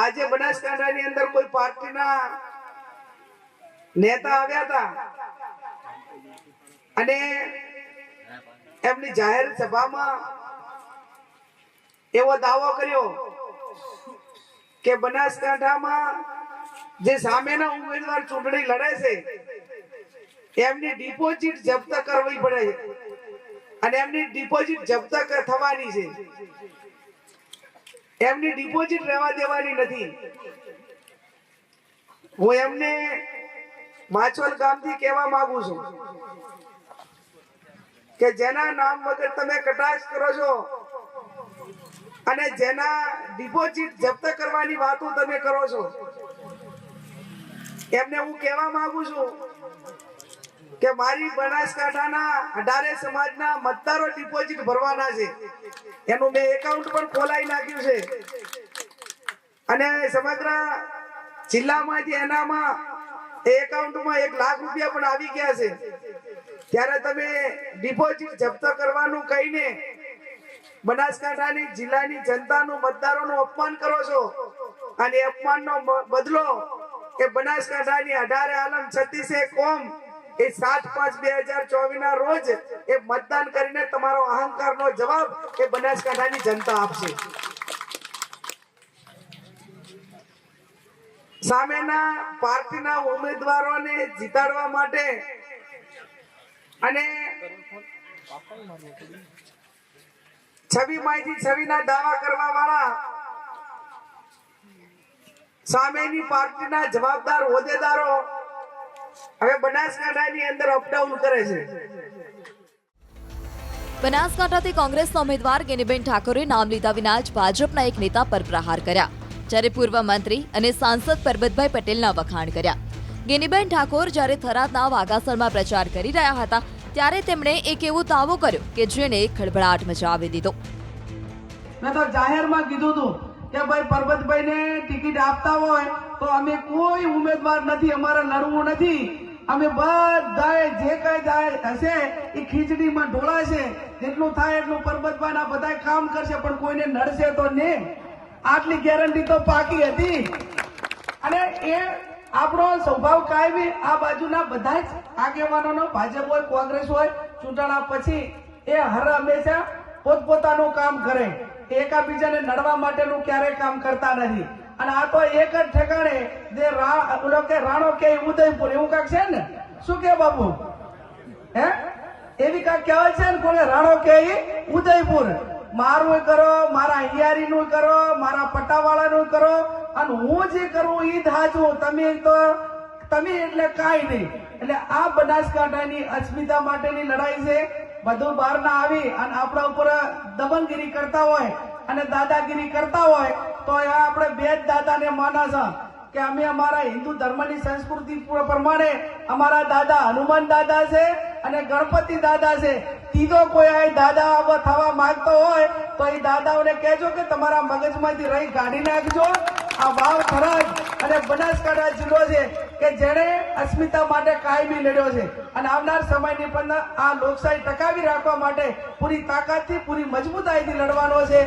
આજે બનાસકાંઠાની અંદર કોઈ પાર્ટીના નેતા આવ્યા હતા. અને એમની જાહેર સભામાં એવો દાવો કર્યો કે બનાસકાંઠામાં જે સામેના ઉમેદવાર ચૂંટણી લડે છે, એમની ડિપોઝિટ જપ્ત કરવી પડે અને એમની ડિપોઝિટ જપ્ત થવાની છે. એમની ડિપોઝિટ રહેવા દેવાની નથી. હું એમને માછોલ ગામથી કહેવા માંગુ છું કે જેના નામ વગર તમે કટાક્ષ કરો છો અને જેના ડિપોઝિટ જપ્ત કરવાની વાતો તમે કરો છો, એમને હું કહેવા માંગુ છું કે મારી બનાસકાંઠાના અઢારે સમાજના મતદારો ડિપોઝિટ ભરવાના છે. એનું મેં એકાઉન્ટ પણ ખોલાવી નાખ્યું છે. અને સમગ્ર જિલ્લામાંથી એનામાં એ એકાઉન્ટમાં એક લાખ રૂપિયા પણ આવી ગયા છે. ત્યારે તમે ડિપોઝિટ જપ્ત કરવાનું કહીને બનાસકાંઠાની જિલ્લાની જનતાનું મતદારોનું અપમાન કરો છો. અને અપમાનનો બદલો કે બનાસકાંઠાની અઢારે આલમ છત્તીસે કોમ એ સાત પાંચ બે હજાર ચોવીસ ના રોજ એ મતદાન કરીને તમારો અહંકારનો જવાબ એ બનાસકાંઠાની જનતા આપશે. સામેના પાર્ટીના ઉમેદવારોને જીતાડવા માટે અને છવી માહિતી છવીના દાવા કરવા વાળા સામેની પાર્ટીના જવાબદાર હોદ્દેદારો હવે બનાસકાંઠાની અંદર અપડાઉન કરે છે. બનાસકાંઠાથી કોંગ્રેસના ઉમેદવાર ગેનીબેન ઠાકોરે નામ લીધા વિના જ ભાજપના એક નેતા પર પ્રહાર કર્યા જ્યારે પૂર્વ મંત્રી અને સાંસદ પરબતભાઈ પટેલના વખાણ કર્યા. ગેનીબેન ઠાકોર જ્યારે થરાદના વાઘાસરમાં પ્રચાર કરી રહ્યા હતા ત્યારે તેમણે એક એવો દાવો કર્યો કે જેણે ખળભળાટ મચાવી દીધો. મેં તો જાહેરમાં કીધું હતું કે ભાઈ પરબતભાઈને ટિકિટ આપતા હોય તો અમે કોઈ ઉમેદવાર નથી, અમારે લડવું નથી. અમે બધાએ જે કઈ જાય હશે એ ખીચડીમાં ઢોળાશે જેટલું થાય એટલું પરબતભાઈના બધા કામ કરશે, પણ કોઈને નડશે તો નહીં આટલી ગેરંટી તો પાકી હતી. અને એ આપણો સ્વભાવ કાયમી આ બાજુના બધા જ આગેવાનોનો, ભાજપ હોય, કોંગ્રેસ હોય, ચૂંટણા પછી એ હર હંમેશા પોતપોતાનું કામ કરે. એકાબીજાને નડવા માટેનું ક્યારેય કામ કરતા નથી. અને આ તો એક જ ઠેકાણે જે કે રાણો કે ઉદયપુર, એવું કાંક છે ને? શું કે બાબુ હે? એવી કાંક કહેવાય છે ને કોને? રાણો કે ઉદયપુર. મારું કરો, મારા હિયારી નું કરો, મારા પટ્ટાવાળા નું કરો, અને હું જે કરું એ જ હાચું તમે તો તમે એટલે કાંઈ નહીં. એટલે આ બનાસકાંઠાની અસ્મિતા માટેની લડાઈ છે. બધું બહાર ના આવી અને આપણા ઉપર દમનગીરી કરતા હોય અને દાદાગીરી કરતા હોય, તો આપણે બે જ દાદાને માના છે કે અમે અમારા હિન્દુ ધર્મની સંસ્કૃતિ પ્રમાણે અમારા દાદા હનુમાન દાદા છે અને ગણપતિ દાદા છે. ત્રીજો કોઈ આ દાદા થવા માંગતો હોય, તો એ દાદાઓને કહેજો કે તમારા મગજમાંથી રહી કાઢી નાખજો. આ વાવ થરાદ અને બનાસકાંઠા જિલ્લો છે. કે જેણે અસ્મિતા માટે કાયમી લડ્યો છે અને આવનાર સમયની પણ આ લોકશાહી ટકાવી રાખવા માટે પૂરી તાકાતથી, પૂરી મજબૂતાઈથી લડવાનો છે.